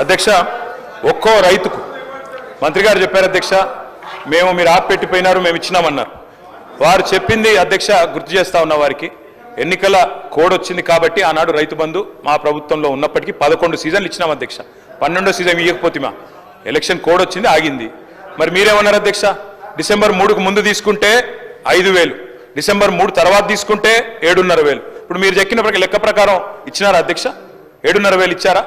అధ్యక్ష ఒక్కో రైతుకు. మంత్రి గారు చెప్పారు అధ్యక్ష మేము మీరు ఆప్ పెట్టిపోయినారు మేము ఇచ్చినామన్నారు. వారు చెప్పింది అధ్యక్ష గుర్తు చేస్తా ఉన్న వారికి. ఎన్నికల కోడ్ వచ్చింది కాబట్టి ఆనాడు రైతు బంధు మా ప్రభుత్వంలో ఉన్నప్పటికీ పదకొండు సీజన్లు ఇచ్చినాం అధ్యక్ష. పన్నెండో సీజన్ ఇవ్వకపోతే మా ఎలక్షన్ కోడ్ వచ్చింది ఆగింది. మరి మీరేమన్నారు అధ్యక్ష? డిసెంబర్ మూడుకు ముందు తీసుకుంటే ఐదు వేలు. డిసెంబర్ మూడు తర్వాత తీసుకుంటే ఏడున్నర వేలు. ఇప్పుడు మీరు చెక్కిన లెక్క ప్రకారం ఇచ్చినారా అధ్యక్ష? ఏడున్నర వేలు ఇచ్చారా?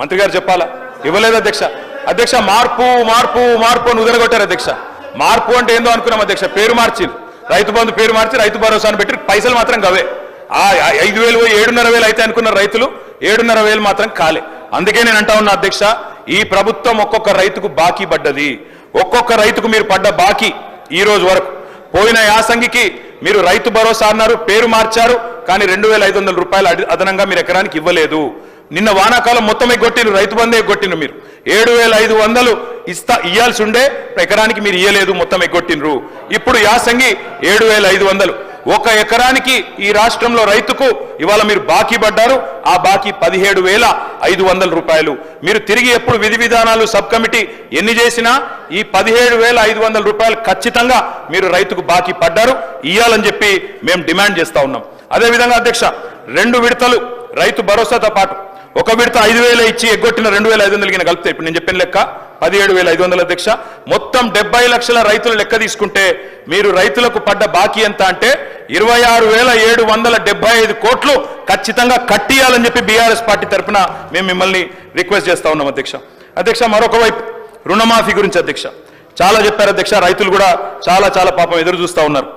మంత్రి గారు చెప్పాలా? ఇవ్వలేదు అధ్యక్ష. అధ్యక్ష మార్పు మార్పు మార్పు అని ఉదరగొట్టారు అధ్యక్ష. మార్పు అంటే ఏందో అనుకున్నాం అధ్యక్ష. పేరు మార్చి రైతు బంధు పేరు మార్చి రైతు భరోసాను పెట్టి పైసలు మాత్రం గవే. ఆ ఐదు వేలు ఏడున్నర వేలు అయితే అనుకున్న రైతులు ఏడున్నర వేలు మాత్రం కాలే. అందుకే నేను అంటా ఉన్నా అధ్యక్ష ఈ ప్రభుత్వం ఒక్కొక్క రైతుకు బాకీ పడ్డది. ఒక్కొక్క రైతుకు మీరు పడ్డ బాకీ ఈ రోజు వరకు. పోయిన యాసంగికి మీరు రైతు భరోసా అన్నారు పేరు మార్చారు కానీ రెండు వేల ఐదు వందల రూపాయలు అడి- అదనంగా మీరు ఎకరానికి ఇవ్వలేదు. నిన్న వానాకాలం మొత్తమే ఎగ్గొట్టిను రైతు బంధే ఎగ్గొట్టిను మీరు. ఏడు వేల ఐదు వందలు ఇస్తా ఇయ్యాల్సి ఉండే ఎకరానికి మీరు ఇయ్యలేదు మొత్తం ఎగ్గొట్టినరు ఇప్పుడు యాసంగి ఏడు వేల ఐదు వందలు. ఒక ఎకరానికి ఈ రాష్ట్రంలో రైతుకు ఇవాళ మీరు బాకీ పడ్డారు ఆ బాకీ పదిహేడు వేల ఐదు వందల రూపాయలు. మీరు తిరిగి ఎప్పుడు విధి విధానాలు సబ్ కమిటీ ఎన్ని చేసినా ఈ పదిహేడు వేల ఐదు వందల రూపాయలు ఖచ్చితంగా మీరు రైతుకు బాకీ పడ్డారు ఇయ్యాలని చెప్పి మేము డిమాండ్ చేస్తా ఉన్నాం. అదేవిధంగా అధ్యక్ష రెండు విడతలు రైతు భరోసాతో పాటు ఒక విడత ఐదు వేల ఇచ్చి ఎగ్గొట్టిన రెండు వేల ఐదు వందలకి కలిపితే ఇప్పుడు నేను చెప్పిన లెక్క పదిహేడు వేల ఐదు వందల అధ్యక్ష. మొత్తం డెబ్బై లక్షల రైతులు లెక్క తీసుకుంటే మీరు రైతులకు పడ్డ బాకీ ఎంత అంటే ఇరవై ఆరు వేల ఏడు వందల డెబ్బై ఐదు కోట్లు ఖచ్చితంగా కట్టియాలని చెప్పి బీఆర్ఎస్ పార్టీ తరఫున మేము మిమ్మల్ని రిక్వెస్ట్ చేస్తా ఉన్నాం అధ్యక్ష. అధ్యక్ష మరొక వైపు రుణమాఫీ గురించి అధ్యక్ష. చాలా చెప్పారు అధ్యక్ష రైతులు కూడా చాలా చాలా పాపం ఎదురు చూస్తూ ఉన్నారు.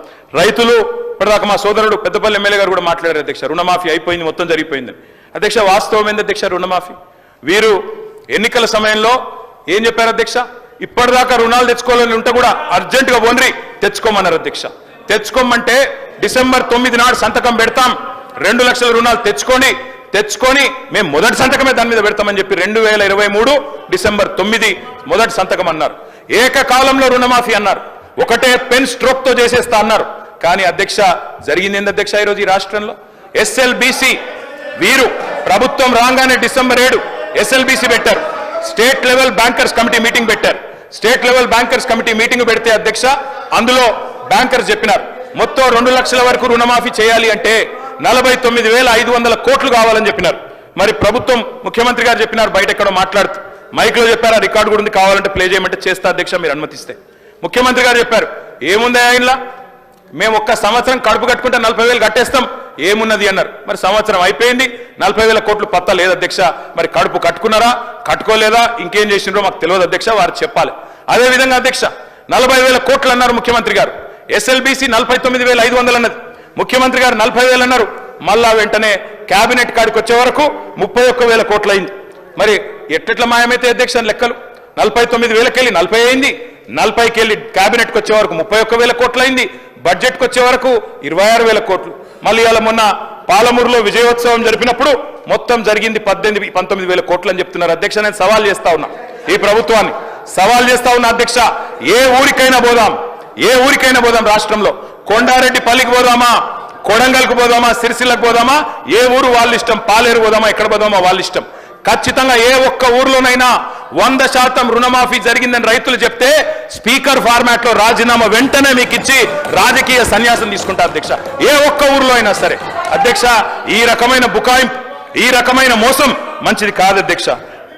రైతులు ఇప్పటిదాకా మా సోదరుడు పెద్దపల్లి ఎమ్మెల్యే గారు కూడా మాట్లాడారు అధ్యక్ష రుణమాఫీ అయిపోయింది మొత్తం జరిగిపోయింది అధ్యక్ష వాస్తవం ఏంది అధ్యక్ష? రుణమాఫీ. వీరు ఎన్నికల సమయంలో ఏం చెప్పారు అధ్యక్ష? ఇప్పటిదాకా రుణాలు తెచ్చుకోవాలని ఉంటే కూడా అర్జెంటుగా ఓన్రి తెచ్చుకోమన్నారు అధ్యక్ష. తెచ్చుకోమంటే డిసెంబర్ తొమ్మిది నాడు సంతకం పెడతాం. రెండు లక్షల రుణాలు తెచ్చుకొని తెచ్చుకొని మేము మొదటి సంతకమే దాని మీద పెడతామని చెప్పి రెండు వేల ఇరవై మూడు డిసెంబర్ తొమ్మిది మొదటి సంతకం అన్నారు. ఏకకాలంలో రుణమాఫీ అన్నారు. ఒకటే పెన్ స్ట్రోక్తో చేసేస్తా అన్నారు. కానీ అధ్యక్ష జరిగింది ఏంది అధ్యక్ష ఈరోజు ఈ రాష్ట్రంలో? ఎస్ఎల్బిసి. వీరు ప్రభుత్వం రాగానే డిసెంబర్ ఏడు ఎస్ఎల్బిసి పెట్టారు. State level bankers committee meeting పెట్టారు. State level bankers committee meeting పెడితే అధ్యక్ష అందులో బ్యాంకర్స్ చెప్పినారు. మొత్తం రెండు లక్షల వరకు రుణమాఫీ చేయాలి అంటే నలభై తొమ్మిది వేల ఐదు వందల కోట్లు కావాలని చెప్పినారు. మరి ప్రభుత్వం ముఖ్యమంత్రి గారు చెప్పినారు బయట ఎక్కడో మాట్లాడుతూ. మైక్లో చెప్పారు రికార్డు కూడా ఉంది కావాలంటే ప్లే చేయమంటే చేస్తా అధ్యక్ష మీరు అనుమతిస్తే. ముఖ్యమంత్రి గారు చెప్పారు ఏముంది ఆయనలా? మేము ఒక్క సంవత్సరం కడుపు కట్టుకుంటే నలభై వేలు కట్టేస్తాం. ఏమున్నది? అన్నారు. మరి సంవత్సరం అయిపోయింది. నలభై వేల కోట్లు పత్తా లేదు అధ్యక్ష. మరి కడుపు కట్టుకున్నారా? కట్టుకోలేదా? ఇంకేం చేసిండ్రో మాకు తెలియదు అధ్యక్ష వారు చెప్పాలి. అదే విధంగా అధ్యక్ష నలభై వేల కోట్లు అన్నారు ముఖ్యమంత్రి గారు. ఎస్ఎల్బిసి నలభై తొమ్మిది వేల ఐదు వందలు అన్నది. ముఖ్యమంత్రి గారు నలభై వేలు అన్నారు. మళ్ళా వెంటనే కేబినెట్ కాడికి వచ్చే వరకు ముప్పై ఒక్క వేల కోట్లు అయింది. మరి ఎట్టెట్ల మాయమైతే అధ్యక్ష లెక్కలు? నలభై తొమ్మిది వేలకెళ్ళి నలభై అయింది. నలభైకి వెళ్ళి కేబినెట్కి వచ్చే వరకు ముప్పై ఒక్క వేల కోట్లు అయింది. బడ్జెట్కి వచ్చే వరకు ఇరవై ఆరు వేల కోట్లు. మళ్ళీ ఇవాళ మొన్న పాలమూరులో విజయోత్సవం జరిపినప్పుడు మొత్తం జరిగింది పద్దెనిమిది పంతొమ్మిది వేల కోట్లు అని చెప్తున్నారు అధ్యక్ష. నేను సవాల్ చేస్తా ఉన్నా. ఈ ప్రభుత్వాన్ని సవాల్ చేస్తా ఉన్నా అధ్యక్ష. ఏ ఊరికైనా పోదాం. ఏ ఊరికైనా పోదాం రాష్ట్రంలో. కొండారెడ్డి పల్లికి పోదామా? కొడంగల్కి పోదామా? సిరిసిల్లకు పోదామా? ఏ ఊరు వాళ్ళ ఇష్టం? పాలేరు పోదామా? ఎక్కడ పోదామా? వాళ్ళ ఇష్టం. ఖచ్చితంగా ఏ ఒక్క ఊర్లోనైనా వంద శాతం రుణమాఫీ జరిగిందని రైతులు చెప్తే స్పీకర్ ఫార్మాట్లో రాజీనామా వెంటనే మీకు ఇచ్చి రాజకీయ సన్యాసం తీసుకుంటా అధ్యక్ష. ఏ ఒక్క ఊర్లో అయినా సరే. అధ్యక్ష ఈ రకమైన బుకాయింపు ఈ రకమైన మోసం మంచిది కాదు అధ్యక్ష.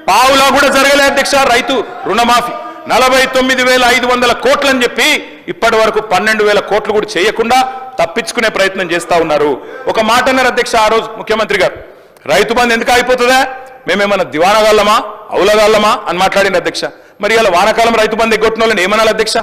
పావులా కూడా జరగలే అధ్యక్ష రైతు రుణమాఫీ. నలభై తొమ్మిది వేల ఐదు వందల కోట్లని చెప్పి ఇప్పటి వరకు పన్నెండు వేల కోట్లు కూడా చేయకుండా తప్పించుకునే ప్రయత్నం చేస్తా ఉన్నారు. ఒక మాట అన్నారు అధ్యక్ష ఆ రోజు ముఖ్యమంత్రి గారు. రైతు బంధు ఎందుకు అయిపోతుందా మేమేమన్నా దివానగాళ్ళమా అవులగాళ్ళమా అని మాట్లాడింది అధ్యక్ష. మరి ఇలా వానాకాలం రైతు బంధు ఎగ్గొట్టిన వాళ్ళని ఏమనాలి అధ్యక్ష?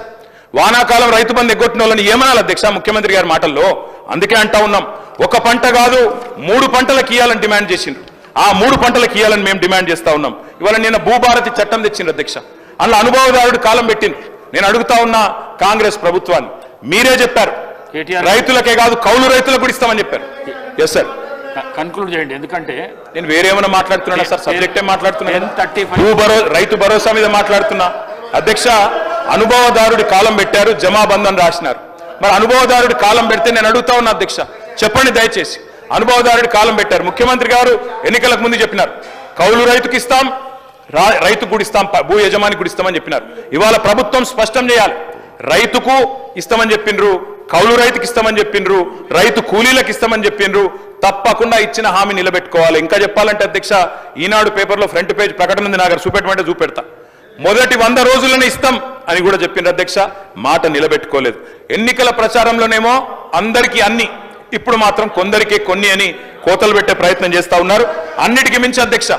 వానాకాలం రైతు బంధు ఎగ్గొట్టిన వాళ్ళని ఏమనాలి అధ్యక్ష ముఖ్యమంత్రి గారి మాటల్లో? అందుకే అంటా ఉన్నాం. ఒక పంట కాదు మూడు పంటలకు ఇవ్వాలని డిమాండ్ చేసిండ్రు. ఆ మూడు పంటలకు ఇవ్వాలని మేము డిమాండ్ చేస్తా ఉన్నాం. ఇవాళ నిన్న భూభారతి చట్టం తెచ్చిండ్రు అధ్యక్ష. అందులో అనుభవదారుడు కాలం పెట్టింది నేను అడుగుతా ఉన్నా కాంగ్రెస్ ప్రభుత్వాన్ని. మీరే చెప్పారు. రైతులకే కాదు కౌలు రైతులకు కూడా ఇస్తామని చెప్పారు. ఎస్ సార్ కన్క్లూడ్ చేయండి. ఎందుకంటే నేను వేరేమైనా మాట్లాడుతున్నా సార్? సబ్జెక్టే మాట్లాడుతున్నా థర్టీ భూ భరో రైతు భరోసా మీద మాట్లాడుతున్నా. అధ్యక్ష అనుభవదారుడి కాలం పెట్టారు జమాబంధన్ రాసినారు. మరి అనుభవదారుడి కాలం పెడితే నేను అడుగుతా ఉన్నా అధ్యక్ష. చెప్పండి దయచేసి. అనుభవదారుడి కాలం పెట్టారు. ముఖ్యమంత్రి గారు ఎన్నికలకు ముందు చెప్పినారు. కౌలు రైతుకి ఇస్తాం రా- రైతుకు కూడా ఇస్తాం ప- భూ యజమానికి కూడా ఇస్తామని చెప్పినారు. ఇవాళ ప్రభుత్వం స్పష్టం చేయాలి. రైతుకు ఇస్తామని చెప్పిండ్రు కౌలు రైతుకి ఇస్తామని చెప్పిండ్రు రైతు కూలీలకు ఇస్తామని చెప్పిండ్రు తప్పకుండా ఇచ్చిన హామీ నిలబెట్టుకోవాలి. ఇంకా చెప్పాలంటే అధ్యక్ష ఈనాడు పేపర్లో ఫ్రంట్ పేజ్ ప్రకటన ఉంది నాకు చూపెట్టమంటే చూపెడతా. మొదటి వంద రోజులను ఇస్తాం అని కూడా చెప్పిండ్రు అధ్యక్ష మాట నిలబెట్టుకోలేదు. ఎన్నికల ప్రచారంలోనేమో అందరికీ అన్ని ఇప్పుడు మాత్రం కొందరికే కొన్ని అని కోతలు పెట్టే ప్రయత్నం చేస్తా ఉన్నారు. అన్నిటికీ మించి అధ్యక్ష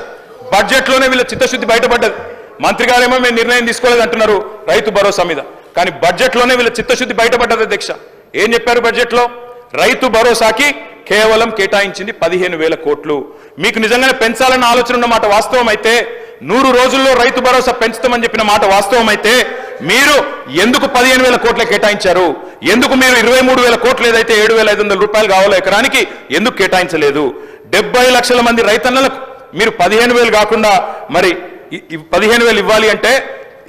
బడ్జెట్లోనే వీళ్ళ చిత్తశుద్ధి బయటపడ్డది. మంత్రి గారేమో మేము నిర్ణయం తీసుకోలేదు అంటున్నారు రైతు భరోసా మీద. కానీ బడ్జెట్లోనే వీళ్ళ చిత్తశుద్ధి బయటపడ్డది అధ్యక్ష. ఏం చెప్పారు బడ్జెట్లో? రైతు భరోసాకి కేవలం కేటాయించింది పదిహేను వేల కోట్లు. మీకు నిజంగానే పెంచాలన్న ఆలోచన ఉన్న మాట వాస్తవం అయితే నూరు రోజుల్లో రైతు భరోసా పెంచుతామని చెప్పిన మాట వాస్తవం అయితే మీరు ఎందుకు పదిహేను వేల కోట్లు కేటాయించారు? ఎందుకు మీరు ఇరవై మూడు వేల కోట్లు ఏదైతే ఏడు వేల ఐదు వందల రూపాయలు కావాలో ఎకరానికి ఎందుకు కేటాయించలేదు? డెబ్బై లక్షల మంది రైతన్నలకు మీరు పదిహేను వేలు కాకుండా మరి పదిహేను వేలు ఇవ్వాలి అంటే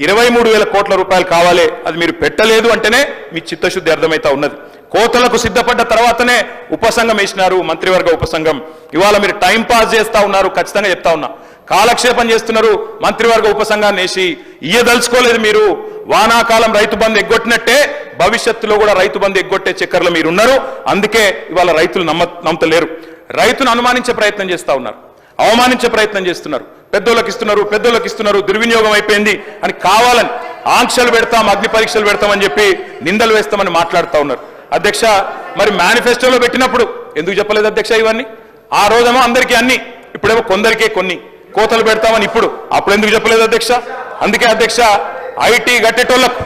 ఇరవై మూడు వేల కోట్ల రూపాయలు కావాలి. అది మీరు పెట్టలేదు అంటేనే మీ చిత్తశుద్ధి అర్థమైతా ఉన్నది. కోతలకు సిద్ధపడ్డ తర్వాతనే ఉపసంఘం వేసినారు మంత్రివర్గ ఉపసంఘం ఇవాళ మీరు టైం పాస్ చేస్తా ఉన్నారు ఖచ్చితంగా చెప్తా ఉన్నా. కాలక్షేపం చేస్తున్నారు మంత్రివర్గ ఉపసంఘాన్ని వేసి. ఇయ్యదలుచుకోలేదు మీరు. వానాకాలం రైతు బంధు ఎగ్గొట్టినట్టే భవిష్యత్తులో కూడా రైతు బంధు ఎగ్గొట్టే చక్కర్లో మీరు ఉన్నారు అందుకే ఇవాళ రైతులు నమ్మ నమ్మతలేరు. రైతును అనుమానించే ప్రయత్నం చేస్తా ఉన్నారు. అవమానించే ప్రయత్నం చేస్తున్నారు. పెద్దోళ్ళకి ఇస్తున్నారు పెద్దోళ్ళకి ఇస్తున్నారు దుర్వినియోగం అయిపోయింది అని కావాలని ఆంక్షలు పెడతాం అగ్ని పరీక్షలు పెడతామని చెప్పి నిందలు వేస్తామని మాట్లాడుతూ ఉన్నారు. అధ్యక్ష మరి మేనిఫెస్టోలో పెట్టినప్పుడు ఎందుకు చెప్పలేదు అధ్యక్ష ఇవన్నీ? ఆ రోజేమో అందరికీ అన్ని ఇప్పుడేమో కొందరికే కొన్ని. కోతలు పెడతామని ఇప్పుడు అప్పుడు ఎందుకు చెప్పలేదు అధ్యక్ష? అందుకే అధ్యక్ష ఐటీ గట్టేటోళ్ళకు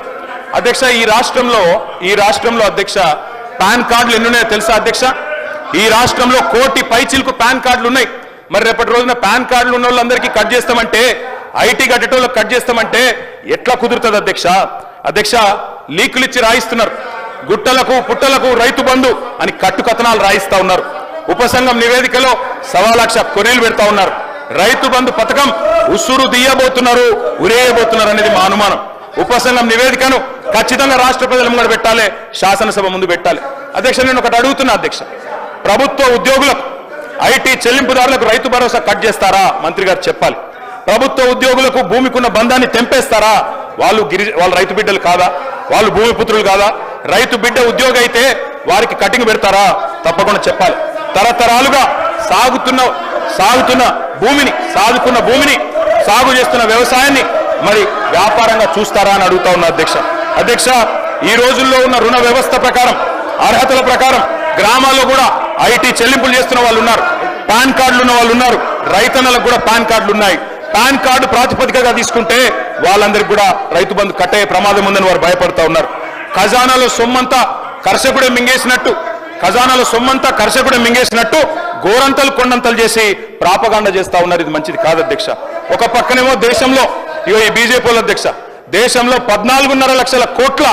అధ్యక్ష ఈ రాష్ట్రంలో ఈ రాష్ట్రంలో అధ్యక్ష పాన్ కార్డులు ఎన్ని ఉన్నాయో తెలుసా అధ్యక్ష? ఈ రాష్ట్రంలో కోటి పైచిలకు పాన్ కార్డులు ఉన్నాయి మరి రేపటి రోజున పాన్ కార్డులు ఉన్న వాళ్ళందరికీ కట్ చేస్తామంటే ఐటీ కట్టేటోళ్ళకి కట్ చేస్తామంటే ఎట్లా కుదురుతుంది అధ్యక్ష? అధ్యక్ష లీకులు ఇచ్చి రాయిస్తున్నారు. గుట్టలకు పుట్టలకు రైతు బంధు అని కట్టు కథనాలు రాయిస్తా ఉన్నారు. ఉపసంఘం నివేదికలో సవా లక్ష కొనేలు పెడతా ఉన్నారు. రైతు బంధు పథకం ఉసురు తీయబోతున్నారు ఉరేయబోతున్నారు అనేది మా అనుమానం. ఉపసంఘం నివేదికను ఖచ్చితంగా రాష్ట్ర ప్రజల ముంగడ పెట్టాలి శాసనసభ ముందు పెట్టాలి. అధ్యక్ష నేను ఒకటి అడుగుతున్నా అధ్యక్ష. ప్రభుత్వ ఉద్యోగులకు ఐటీ చెల్లింపుదారులకు రైతు భరోసా కట్ చేస్తారా? మంత్రి గారు చెప్పాలి. ప్రభుత్వ ఉద్యోగులకు భూమికున్న బంధాన్ని తెంపేస్తారా? వాళ్ళు గిరి వాళ్ళు రైతు బిడ్డలు కాదా? వాళ్ళు భూమి పుత్రులు కాదా? రైతు బిడ్డ ఉద్యోగి అయితే వారికి కటింగ్ పెడతారా? తప్పకుండా చెప్పాలి. తరతరాలుగా సాగుతున్న సాగుతున్న భూమిని సాగుతున్న భూమిని సాగు చేస్తున్న వ్యవసాయాన్ని మరి వ్యాపారంగా చూస్తారా అని అడుగుతా ఉన్నా అధ్యక్ష. అధ్యక్ష ఈ రోజుల్లో ఉన్న రుణ వ్యవస్థ ప్రకారం అర్హతల ప్రకారం గ్రామాల్లో కూడా ఐటీ చెల్లింపులు చేస్తున్న వాళ్ళు ఉన్నారు. పాన్ కార్డులు ఉన్న వాళ్ళు ఉన్నారు. రైతన్నలకు కూడా పాన్ కార్డులు ఉన్నాయి. పాన్ కార్డు ప్రాతిపదికగా తీసుకుంటే వాళ్ళందరికీ కూడా రైతు బంధు కట్టయ్యే ప్రమాదం ఉందని వారు భయపడతా ఉన్నారు. ఖజానాలో సొమ్మంతా కర్షకుడే మింగేసినట్టు ఖజానాలో సొమ్మంతా కర్షకుడే మింగేసినట్టు గోరంతలు కొండంతలు చేసి ప్రాపగాండ చేస్తా ఉన్నారు. ఇది మంచిది కాదు అధ్యక్ష. ఒక పక్కనేమో దేశంలో ఇవో ఈ బీజేపీల అధ్యక్ష దేశంలో పద్నాలుగున్నర లక్షల కోట్ల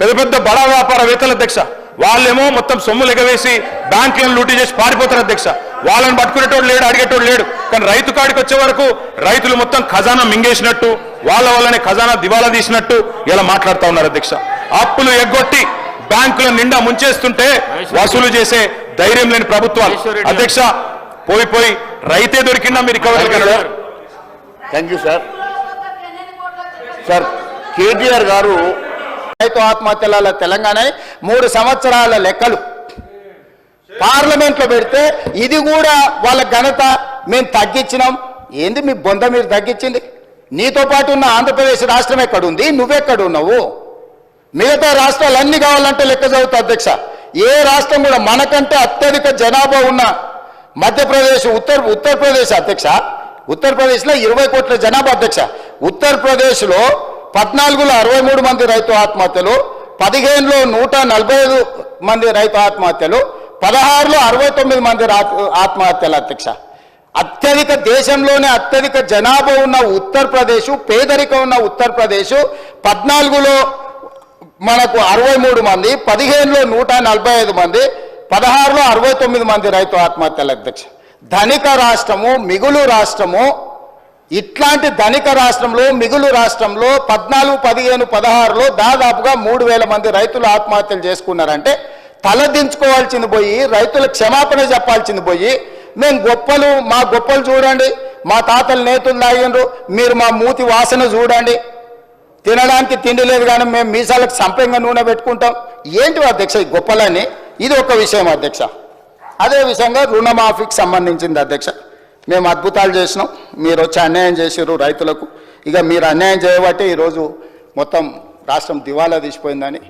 పెద్ద పెద్ద బడా వ్యాపారవేత్తల అధ్యక్ష వాళ్ళేమో మొత్తం సొమ్ములు ఎగవేసి బ్యాంకులను లూటీ చేసి పారిపోతారు అధ్యక్ష. వాళ్ళని పట్టుకునేటోడు లేడు అడిగేటోడు లేడు. కానీ రైతు కాడికి వచ్చే వరకు రైతులు మొత్తం ఖజానా మింగేసినట్టు వాళ్ళ వల్లనే ఖజానా దివాలా తీసినట్టు ఇలా మాట్లాడుతా ఉన్నారు అధ్యక్ష. అప్పులు ఎగ్గొట్టి బ్యాంకుల నిండా ముంచేస్తుంటే వసూలు చేసే ధైర్యం లేని ప్రభుత్వాలు. అధ్యక్ష పోయి పోయి రైతే దొరికిందా మీరు recovery thank you sir. Sir KTR గారు రైతు ఆత్మహత్యల తెలంగాణ మూడు సంవత్సరాల లెక్కలు. పార్లమెంట్లో పెడితే ఇది కూడా వాళ్ళ ఘనత మేము తగ్గించినాం. ఏంది మీ బొంద మీరు తగ్గించింది? నీతో పాటు ఉన్న ఆంధ్రప్రదేశ్ రాష్ట్రం ఎక్కడుంది? నువ్వెక్కడున్నావు? మిగతా రాష్ట్రాలు అన్ని కావాలంటే లెక్క చదువుతా అధ్యక్ష. ఏ రాష్ట్రం కూడా మనకంటే అత్యధిక జనాభా ఉన్న మధ్యప్రదేశ్ ఉత్తర్ ఉత్తరప్రదేశ్ అధ్యక్ష. ఉత్తరప్రదేశ్లో ఇరవై కోట్ల జనాభా అధ్యక్ష. ఉత్తరప్రదేశ్లో పద్నాలుగులో అరవై మూడు మంది రైతు ఆత్మహత్యలు పదిహేనులో నూట నలభై ఐదు మంది రైతు ఆత్మహత్యలు పదహారులో అరవై తొమ్మిది మంది ఆత్మహత్యలు అధ్యక్ష. అత్యధిక దేశంలోనే అత్యధిక జనాభా ఉన్న ఉత్తరప్రదేశ్ పేదరికం ఉన్న ఉత్తరప్రదేశ్ పద్నాలుగులో మనకు అరవై మూడు మంది పదిహేనులో నూట నలభై ఐదు మంది పదహారులో అరవై తొమ్మిది మంది రైతు ఆత్మహత్యల అధ్యక్ష. ధనిక రాష్ట్రము మిగులు రాష్ట్రము ఇట్లాంటి ధనిక రాష్ట్రంలో మిగులు రాష్ట్రంలో పద్నాలుగు పదిహేను పదహారులో దాదాపుగా మూడు వేల మంది రైతులు ఆత్మహత్యలు చేసుకున్నారంటే తలదించుకోవాల్సింది పోయి రైతుల క్షమాపణ చెప్పాల్సింది పోయి మేము గొప్పలు మా గొప్పలు చూడండి మా తాతలు నేతులు తాగిండ్రు మీరు మా మూతి వాసన చూడండి. తినడానికి తిండి లేదు కానీ మేము మీసాలకు సంపంగా నూనె పెట్టుకుంటాం. ఏంటి అధ్యక్ష ఈ గొప్పలని? ఇది ఒక విషయం అధ్యక్ష. అదే విషయంగా రుణమాఫీకి సంబంధించింది అధ్యక్ష. మేము అద్భుతాలు చేసినాం. మీరు వచ్చి అన్యాయం చేసారు రైతులకు. ఇక మీరు అన్యాయం చేయబట్టి ఈరోజు మొత్తం రాష్ట్రం దివాలా తీసిపోయిందని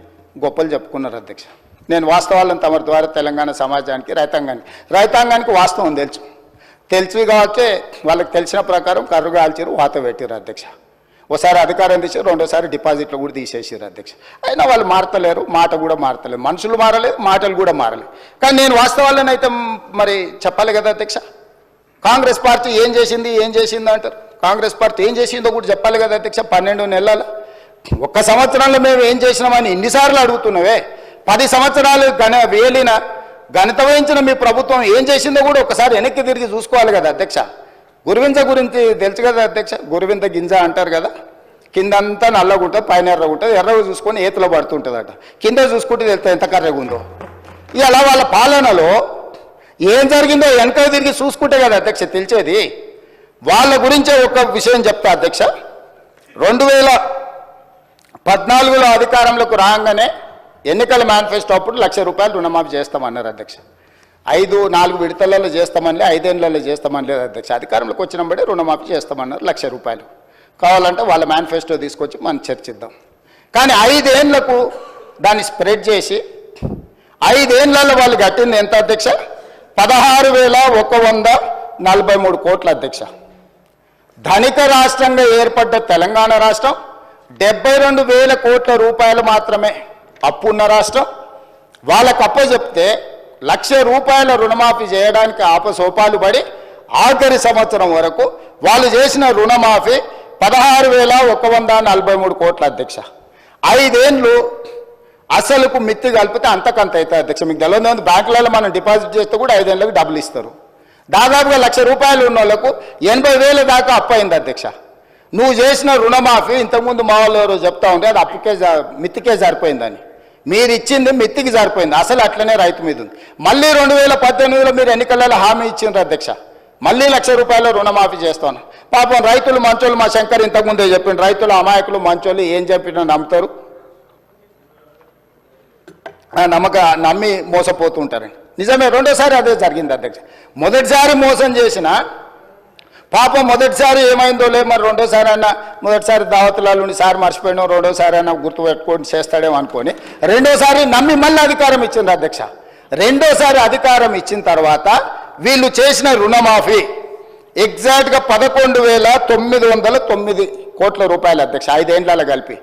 గొప్పలు చెప్పుకున్నారు అధ్యక్ష. నేను వాస్తవాలను తమ ద్వారా తెలంగాణ సమాజానికి రైతాంగానికి. రైతాంగానికి వాస్తవం తెలుసు. తెలిసి కాబట్టి వాళ్ళకి తెలిసిన ప్రకారం కర్రు కాల్చారు వాత పెట్టారు అధ్యక్ష. ఒకసారి అధికారం తీసి రెండోసారి డిపాజిట్లు కూడా తీసేసారు అధ్యక్ష. అయినా వాళ్ళు మారతలేరు మాట కూడా మారతలేరు మనుషులు మారలేదు మాటలు కూడా మారలేదు. కానీ నేను వాస్తవాలను అయితే మరి చెప్పాలి కదా అధ్యక్ష? కాంగ్రెస్ పార్టీ ఏం చేసింది ఏం చేసింది అంటారు. కాంగ్రెస్ పార్టీ ఏం చేసిందో కూడా చెప్పాలి కదా అధ్యక్ష పన్నెండు నెలల. ఒక్క సంవత్సరంలో మేము ఏం చేసినామని ఎన్నిసార్లు అడుగుతున్నావే? పది సంవత్సరాలు గణ వేలిన ఘనత వహించిన మీ ప్రభుత్వం ఏం చేసిందో కూడా ఒకసారి వెనక్కి తిరిగి చూసుకోవాలి కదా అధ్యక్ష. గురువింద గురించి తెలుసు కదా అధ్యక్ష? గురువింద గింజ అంటారు కదా. కిందంతా నల్లగా ఉంటుంది పైన ఎర్రగుంటుంది. ఎర్రగా చూసుకొని ఏతులో పడుతుంటుందట. కింద చూసుకుంటే తెలుస్తుంది ఎంత కర్రగా ఉందో ఇలా వాళ్ళ పాలనలో ఏం జరిగిందో వెనక తిరిగి చూసుకుంటే కదా అధ్యక్ష తెలిసేది. వాళ్ళ గురించే ఒక విషయం చెప్తా అధ్యక్ష. రెండు వేల పద్నాలుగులో అధికారంలోకి రాగానే ఎన్నికల మేనిఫెస్టో అప్పుడు లక్ష రూపాయలు రుణమాఫీ చేస్తామన్నారు అధ్యక్ష. ఐదు నాలుగు విడతలలో చేస్తామని ఐదేళ్ళలో చేస్తామని లేదు అధ్యక్ష. అధికారంలోకి వచ్చినప్పుడే రుణమాఫీ చేస్తామన్నారు లక్ష రూపాయలు. కావాలంటే వాళ్ళ మేనిఫెస్టో తీసుకొచ్చి మనం చర్చిద్దాం. కానీ ఐదేళ్ళకు దాన్ని స్ప్రెడ్ చేసి ఐదేళ్ళలో వాళ్ళు కట్టింది ఎంత అధ్యక్ష? పదహారు వేల ఒక వంద నలభై మూడు కోట్ల అధ్యక్ష. ధనిక రాష్ట్రంగా ఏర్పడ్డ తెలంగాణ రాష్ట్రం డెబ్బై రెండు వేల కోట్ల రూపాయలు మాత్రమే అప్పు ఉన్న రాష్ట్రం. వాళ్ళకు అప్ప చెప్తే లక్ష రూపాయల రుణమాఫీ చేయడానికి ఆపసోపాలు పడి ఆఖరి సంవత్సరం వరకు వాళ్ళు చేసిన రుణమాఫీ పదహారు వేల ఒక వంద నలభై మూడు కోట్ల అధ్యక్ష. ఐదేండ్లు అసలుకు మిత్తి కలిపితే అంతకంత అవుతుంది అధ్యక్ష మీకు తెలియదు. బ్యాంకులలో మనం డిపాజిట్ చేస్తే కూడా ఐదేళ్ళకి డబ్బులు ఇస్తారు. దాదాపుగా లక్ష రూపాయలు ఉన్న వాళ్ళకు ఎనభై వేల దాకా అప్పు అయింది అధ్యక్ష. నువ్వు చేసిన రుణమాఫీ ఇంతకుముందు మా వాళ్ళు ఎవరో చెప్తా ఉంటే అది అప్పుకే మిత్తికే సరిపోయిందని. మీరు ఇచ్చింది మిత్తికి సరిపోయింది. అసలు అట్లనే రైతు మీద ఉంది. మళ్ళీ రెండు వేల పద్దెనిమిదిలో మీరు ఎన్నికలలో హామీ ఇచ్చిండ్రు అధ్యక్ష. మళ్ళీ లక్ష రూపాయల రుణమాఫీ చేస్తాను. పాపం రైతులు మంచోళ్ళు మా శంకర్ ఇంతకుముందే చెప్పిండు. రైతులు అమాయకులు మంచోళ్ళు ఏం చెప్పినా నమ్ముతారు? నమ్మక నమ్మి మోసపోతుంటారండి. నిజమే రెండోసారి అదే జరిగింది అధ్యక్ష. మొదటిసారి మోసం చేసిన పాపం మొదటిసారి ఏమైందో లే మరి రెండోసారి అన్న మొదటిసారి దావతులలో సార్ మర్చిపోయినా రెండోసారి అన్న గుర్తు పెట్టుకొని చేస్తాడేమో అనుకొని రెండోసారి నమ్మి మళ్ళీ అధికారం ఇచ్చింది అధ్యక్ష. రెండోసారి అధికారం ఇచ్చిన తర్వాత వీళ్ళు చేసిన రుణమాఫీ ఎగ్జాక్ట్గా పదకొండు వేల తొమ్మిది వందల తొమ్మిది కోట్ల రూపాయలు అధ్యక్ష ఐదేండ్లలో కలిపి.